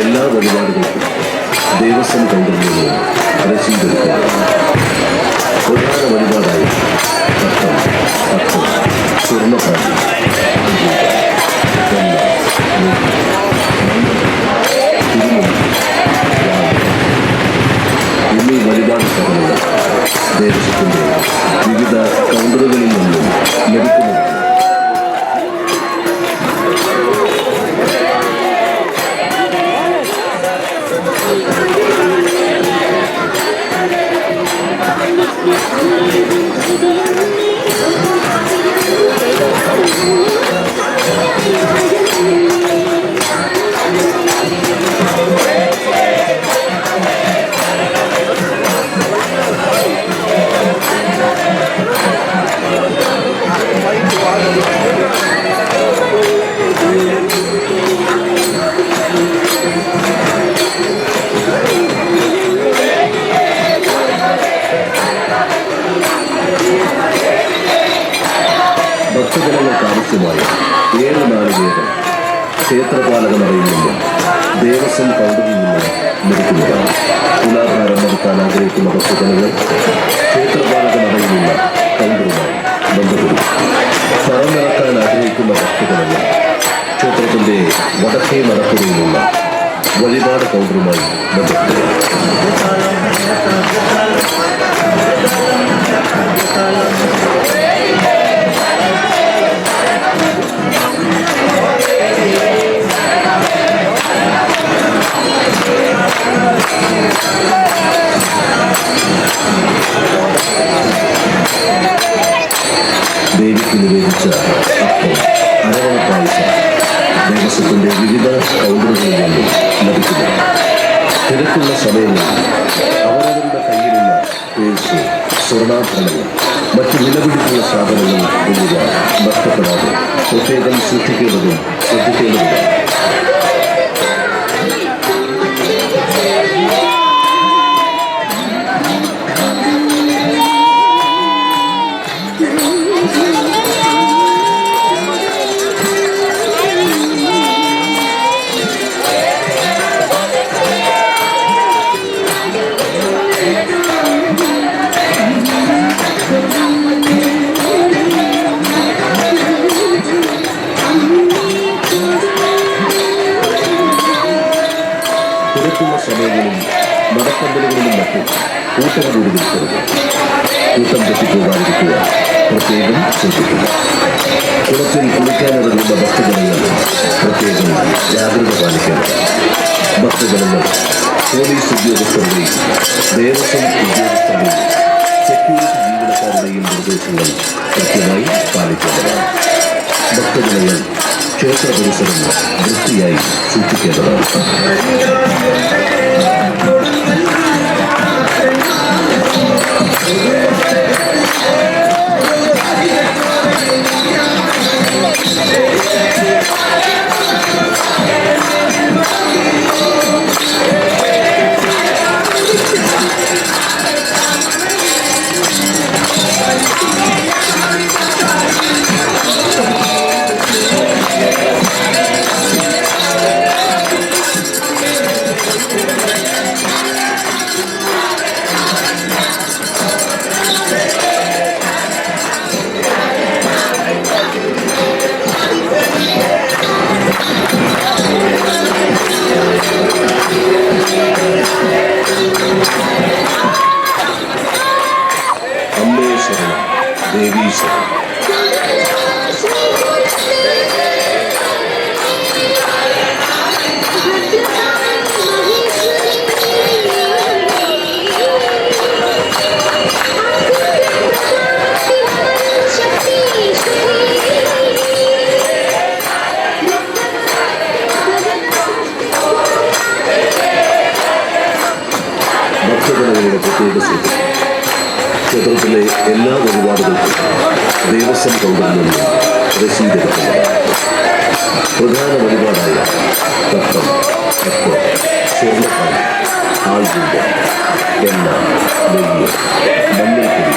എല്ലാ വഴിപാടുകൾക്കും ദേവസ്വം കൗണ്ടറിൽ ക്ഷേത്രപാലക അറിയുന്നില്ല. ദേവസ്വം കൗണ്ടറിൽ നിന്ന് ലഭിക്കുന്നതാണ് തുലാഭാരം നടത്താൻ ആഗ്രഹിക്കുന്ന ഭക്തജനങ്ങൾ ക്ഷേത്രപാലക അറിയുന്നില്ല. കൗണ്ടറുമായി ബന്ധപ്പെടും നടത്താൻ ആഗ്രഹിക്കുന്ന ക്ഷേത്രത്തിന്റെ വടക്കേ നടപ്പുറയിലുള്ള വഴിപാട് കൗണ്ടറുമായി ബന്ധപ്പെടുക ദേവിക്ക് നിവേദിച്ച അപ്പം അരവണ പായസം ദേവസ്വത്തിന്റെ വിവിധ കൗണ്ടറുകളിൽ നിന്നും ലഭിക്കുന്നു. തിരക്കുള്ള സമയങ്ങളിൽ അവരവരുടെ കയ്യിലുള്ള പേഴ്സ് സ്വർണാഭരണങ്ങൾ മറ്റ് വിലപിടിപ്പുള്ള സാധനങ്ങൾ എന്നിവ നഷ്ടപ്പെടാതെ പ്രത്യേകം സൂക്ഷിക്കേണ്ടതും ശ്രദ്ധിക്കേണ്ടതുമാണ് തിരക്കുള്ള സമയങ്ങളിൽ മതക്കമ്പലുകളിലും മറ്റും കൂട്ടം കൂടി കൂട്ടം തെറ്റിപ്പോകാതിരിക്കുക. പ്രത്യേകം ശ്രദ്ധിക്കുക. കുളത്തിൽ കുളിക്കാനിറങ്ങുന്ന ഭക്തജനങ്ങൾ പ്രത്യേകം ജാഗ്രത പാലിക്കണം. ഭക്തജനങ്ങൾ പോലീസ് ഉദ്യോഗസ്ഥരുടെയും ദേവസ്വം ഉദ്യോഗസ്ഥരുടെയും സെക്യൂരിറ്റി ജീവനക്കാരുടെയും നിർദ്ദേശങ്ങൾ കൃത്യമായി പാലിക്കേണ്ടതാണ്. ഭക്തജനങ്ങൾ ക്ഷേത്ര പരിസരം വൃത്തിയായി സൂക്ഷിക്കേണ്ടതാണ് പ്രത്യേക ക്ഷേത്രത്തിലെ എല്ലാ വഴിപാടുകൾക്കും ദേവസ്വം കൗണ്ടറിൽ നിന്ന് രസീതെടുക്കുന്നതാണ് പ്രധാന വഴിപാടായ തത്വം അപ്പം സ്വർണപ്പാൽ ആൾജീവ എണ്ണ നെയ്യ് മഞ്ഞൾപ്പൊടി